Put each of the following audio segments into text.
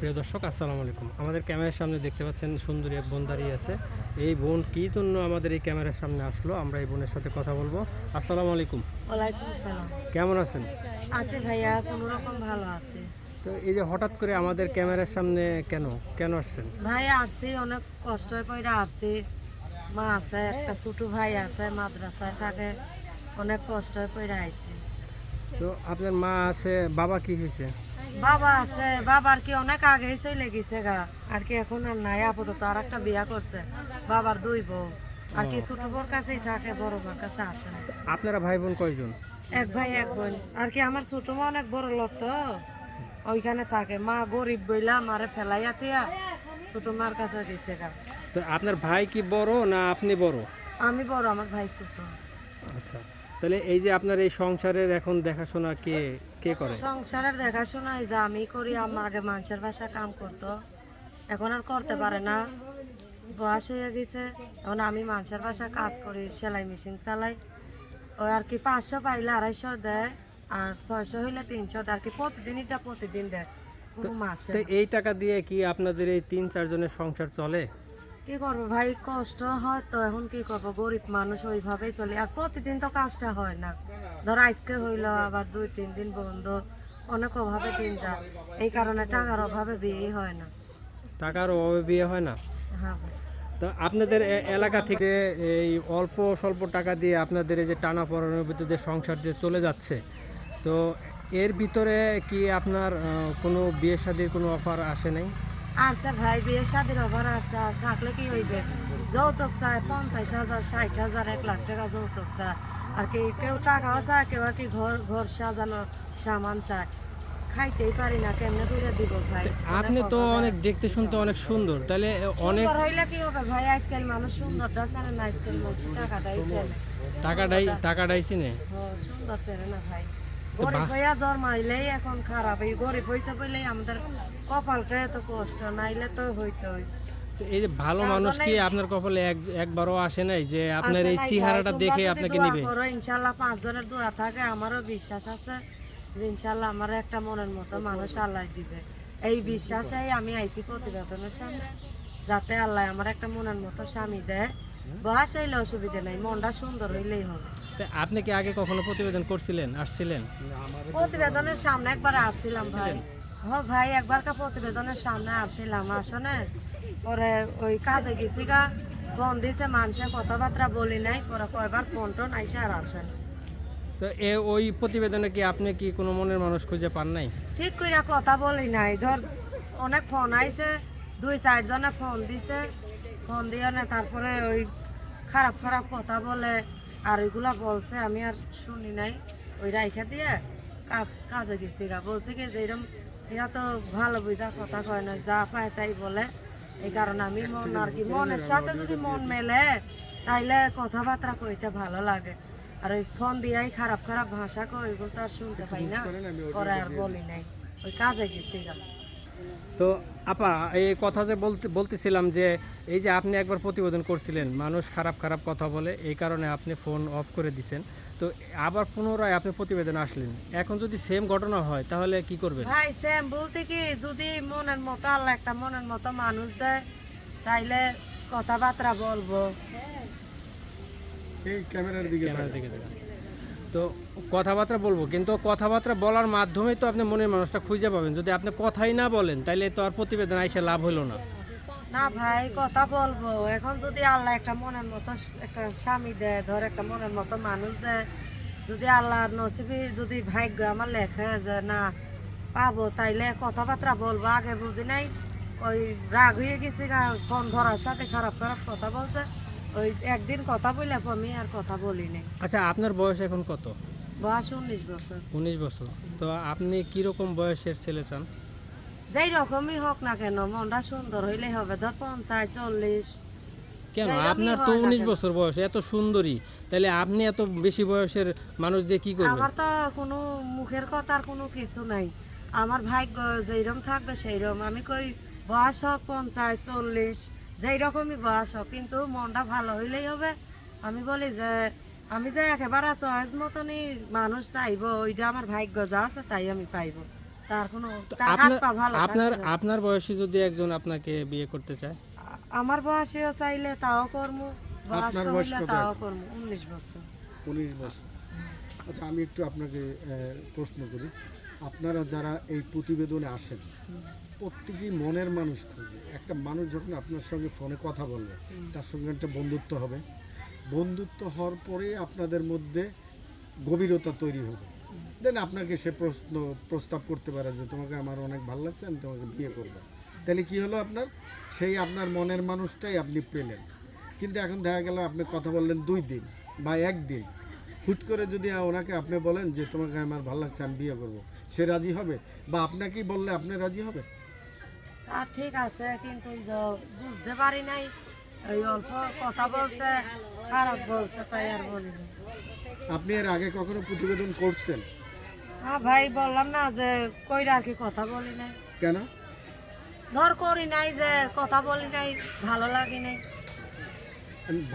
প্রিয় দর্শক আসসালামু আলাইকুম। আমাদের ক্যামেরার সামনে দেখতে পাচ্ছেন সুন্দরী এক বোন দাঁড়িয়ে আছে। এই বোন কী জন্য আমাদের এই ক্যামেরার সামনে আসলো? আমরা এই বোনের সাথে কথা বলব। আসসালামু আলাইকুম। কেমন আছেন? আছে ভাইয়া কোনো রকম ভালো আছে। তো এই যে হঠাৎ করে আমাদের ক্যামেরার সামনে কেন? কেন আসছেন? ভাই আসছি অনেক কষ্ট করে আসছি। মা আছে একটা ছোট ভাই আছে মাদ্রাসায় থাকে। অনেক কষ্ট করে আইছি। তো আপনার মা আছে বাবা কি হয়েছে? বাবা আছে বাবার কি অনেক আগেই চলে গেছে গা। আর কি এখন আর নাই আপাতত আর একটা বিয়া করছে। বাবার দুই বউ। আর কি ছোট বোর কাছেই থাকে বড় বোর কাছে আসে আপনারা ভাই বোন কয়জন? এক ভাই এক বোন। আর কি আমার ছোট মা অনেক বড় লোক তো। ওইখানে থাকে। মা গরিব বইলা মারে ফেলাইয়া দিয়া ছোট মার কাছে গেছে গা। তো আপনার ভাই কি বড় না আপনি বড়? আমি বড় আমার ভাই ছোট। আচ্ছা। তাহলে এই যে আপনার এই সংসারের এখন দেখাশোনা কে কে করে? সংসারের দেখাশোনা এই যে আমি করি আমার আগে মানুষের বাসা কাম করতো। এখন আর করতে পারে না। বয়স হয়ে গেছে এখন আমি মানুষের বাসা কাজ করি সেলাই মেশিন চালাই। ওই আর কি পাঁচশো পাইলে আড়াইশো দেয় আর ছয়শো হইলে তিনশো দেয় আর কি প্রতিদিন দেয় কোনো মাসে তো এই টাকা দিয়ে কি আপনাদের এই তিন চারজনের সংসার চলে? কি করব ভাই? কষ্ট হয় তো এখন কি করব? গরিব মানুষ ওইভাবেই চলে। আর প্রতিদিন তো কাজটা হয় না। ধর আজকে হইল আবার দুই তিন দিন বন্ধ। অনেক অভাবে দিন যায় এই কারণে টাকার অভাবে বিয়ে হয় না। টাকার অভাবে বিয়ে হয় না? হ্যাঁ তো আপনাদের এলাকা থেকে এই অল্প স্বল্প টাকা দিয়ে আপনাদের এই যে টানা পড়ানোর ভিতরে যে সংসার যে চলে যাচ্ছে তো এর ভিতরে কি আপনার কোনো বিয়ে শাদির কোনো অফার আসে নাই? আসছে ভাই বিয়ে অভার আসছে থাকলে কি হইবে? যৌতুক চায় পঞ্চাশ হাজার ষাট হাজার এক লাখ টাকা যৌতুক চায় আর কি কেউ টাকাও চায় কেউ আর কি ঘর ঘর সাজানো সামান চায়। খাইতেই পারি না কেমনে করে দিব ভাই? আপনি তো অনেক দেখতে শুনতে অনেক সুন্দর। তাহলে অনেক হইলে কি হবে ভাই? আজকাল মানুষ সুন্দরটা জানে না আজকাল মানুষ টাকাটাই চেনে। টাকাটাই টাকাটাই চিনে। সুন্দর চেনে না ভাই। গরিব বা- হইয়া জন্মাইলেই এখন খারাপ। এই গরিব হইতে বললেই আমাদের কপালটা এত কষ্ট নাইলে তো হইতোই। এই যে ভালো মানুষ কি আপনার কপালে এক একবারও আসে নাই যে আপনার এই চেহারাটা দেখে আপনাকে নিবে? করো, ইনশাল্লাহ পাঁচজনের দোয়া থাকে আমারও বিশ্বাস আছে যে ইনশাল্লাহ আমার একটা মনের মতো মানুষ আল্লাহ দিবে। এই বিশ্বাসেই আমি আইছি প্রতিবেদনের সামনে যাতে আল্লাহ আমার একটা মনের মতো স্বামী দেয়। বয়স হইলে অসুবিধা নাই মনটা সুন্দর হইলেই হবে। আপনি কি আগে কখনো প্রতিবেদন করছিলেন আসছিলেন? প্রতিবেদনের সামনে একবার আসছিলাম ভাই। হ ভাই একবার কা প্রতিবেদনের সামনে আসছিলাম আসনে পরে ওই কাজে গেছি গা ফোন দিছে মানুষের কথাবার্তা বলি নাই পরে কয়বার ফোন টোন আইসে আর আসেন তো এ ওই প্রতিবেদনে কি আপনি কি কোনো মনের মানুষ খুঁজে পান নাই? ঠিক কইরা কথা বলি নাই ধর অনেক ফোন আইছে দুই চারজনে ফোন দিছে ফোন দিয়ে না তারপরে ওই খারাপ খারাপ কথা বলে আর ওইগুলা বলছে আমি আর শুনি নাই। ওই রাইখা দিয়ে কাজ কাজে গেছি গা বলছে কি যে এরা তো ভালো বুঝা কথা কয় না যা পায় তাই বলে। এই কারণে আমি মন আর কি মনের সাথে যদি মন মেলে তাইলে কথাবার্তা কইতে ভালো লাগে। আর ওই ফোন দিয়াই খারাপ খারাপ ভাষা কয় ওইগুলো তো আর শুনতে পাই না পরে আর বলি নাই। ওই কাজে গেছি গা তো আপা এই কথা যে বলতে বলতেছিলাম যে এই যে আপনি একবার প্রতিবেদন করছিলেন মানুষ খারাপ খারাপ কথা বলে এই কারণে আপনি ফোন অফ করে দিছেন। তো আবার পুনরায় আপনি প্রতিবেদন আসলেন। এখন যদি সেম ঘটনা হয় তাহলে কি করবেন? ভাই স্যাম বলতে কি যদি মনের মতো আল্লাহ একটা মনের মতো মানুষ দেয় তাইলে কথাবার্তা বলব। এই ক্যামেরার দিকে তাকান। তো কথাবার্তা বলব, কিন্তু কথাবার্তা বলার মাধ্যমেই তো আপনি মনের মানুষটা খুঁজে পাবেন। যদি আপনি কথাই না বলেন, তাইলে তো আর প্রতিবেদন আইসে লাভ হলো না। না ভাই, কথা বলব। এখন যদি আল্লাহ একটা মনের মতো একটা স্বামী দেয়, ধর একটা মনের মতো মানুষ দেয়, যদি আল্লাহর নসিবি যদি ভাগ্য আমার লেখে যে না পাবো, তাইলে কথাবার্তা বলব। আগে বুঝি নাই, ওই রাগ হয়ে গেছি ফোন ধরার সাথে খারাপ খারাপ কথা বলছে। ওই একদিন কথা বললে আমি আর কথা বলি নাই। আচ্ছা আপনার বয়স এখন কত? বয়স উনিশ বছর। উনিশ বছর। তো আপনি কীরকম বয়সের ছেলে চান? যেই রকমই হোক না কেন মনটা সুন্দর হইলেই হবে। ধর পঞ্চাশ চল্লিশ। কেন? আপনার তো উনিশ বছর বয়স এত সুন্দরী। তাহলে আপনি এত বেশি বয়সের মানুষ দিয়ে কি করবেন? আমার তো কোনো মুখের কথার কোনো কিছু নাই। আমার ভাগ্য যেইরকম থাকবে সেইরকম আমি কই বয়স হোক পঞ্চাশ চল্লিশ যেই রকমই বয়স হোক কিন্তু মনটা ভালো হইলেই হবে। আমি বলি যে আমি যে একেবারে চয়েস মতনই মানুষ চাইব ওইটা আমার ভাগ্য যা আছে তাই আমি পাইবো। তার কোনো আপনার আপনার। বয়সী যদি একজন আপনাকে বিয়ে করতে চায়? আমার বয়সেও চাইলে তাও করব বয়স্ক আপনার বয়স তাও? করব উনিশ বছর। উনিশ বছর। আচ্ছা আমি একটু আপনাকে প্রশ্ন করি। আপনারা যারা এই প্রতিবেদনে আসেন প্রত্যেকেই মনের মানুষ খুঁজে একটা মানুষ যখন আপনার সঙ্গে ফোনে কথা বলবে, তার সঙ্গে একটা বন্ধুত্ব হবে। বন্ধুত্ব হওয়ার পরে আপনাদের মধ্যে গভীরতা তৈরি হবে। দেন আপনাকে সে প্রশ্ন, প্রস্তাব করতে পারে যে, তোমাকে আমার অনেক ভালো লাগছে, আমি তোমাকে বিয়ে করব। তাহলে কি হলো আপনার? সেই আপনার মনের মানুষটাই আপনি পেলেন। কিন্তু এখন দেখা গেল আপনি কথা বললেন দুই দিন বা একদিন। হুট করে যদি ওনাকে আপনি বলেন যে, তোমাকে আমার ভালো লাগছে, আমি বিয়ে করব। সে রাজি হবে? বা আপনাকেই বললে আপনি রাজি হবে আর ঠিক আছে কিন্তু বুঝতে পারি নাই ওই অল্প কথা বলছে খারাপ বলছে তাই আর বলি আপনি এর আগে কখনো প্রতিবেদন করছেন? হ্যাঁ ভাই বললাম না যে কইরা আর কি কথা বলি নাই। কেন? ধর করি নাই যে কথা বলি নাই ভালো লাগে নাই।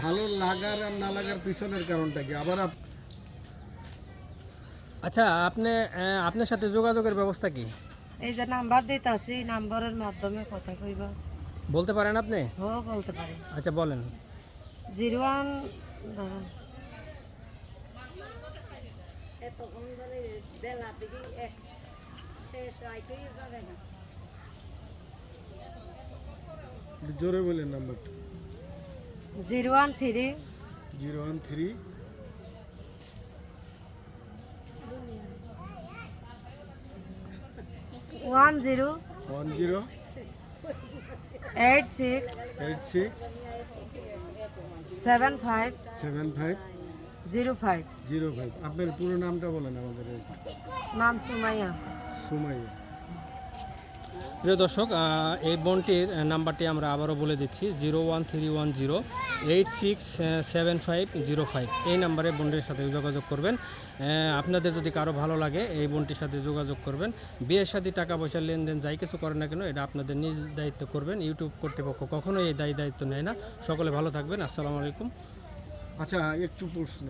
ভালো লাগার আর না লাগার পিছনের কারণটা কি? আবার আচ্ছা আপনি আপনার সাথে যোগাযোগের ব্যবস্থা কি? এই যে নাম্বার দিতাছি নাম্বারের মাধ্যমে কথা কইবা। বলতে পারেন আপনি? হো বলতে পারি। আচ্ছা বলেন। জিরো ওয়ান জোরে বলেন নাম্বারটা। Zero one three. Zero one three. One zero one zero eight six eight six seven five seven five zero five zero five আপনার পুরো নামটা বলেন আমাদের। নাম সুমাইয়া। সুমাইয়া। প্রিয় দর্শক এই বোনটির নাম্বারটি আমরা আবারও বলে দিচ্ছি, zero one three one zero eight six seven five zero five. এই নাম্বারে বোনটির সাথে যোগাযোগ করবেন। আপনাদের যদি কারও ভালো লাগে, এই বোনটির সাথে যোগাযোগ করবেন। বিয়ের সাথে টাকা পয়সার লেনদেন যাই কিছু করেন না কেন, এটা আপনাদের নিজ দায়িত্ব করবেন। ইউটিউব কর্তৃপক্ষ কখনোই এই দায়ী দায়িত্ব নেয় না। সকলে ভালো থাকবেন। আসসালামু আলাইকুম। আচ্ছা একটু প্রশ্ন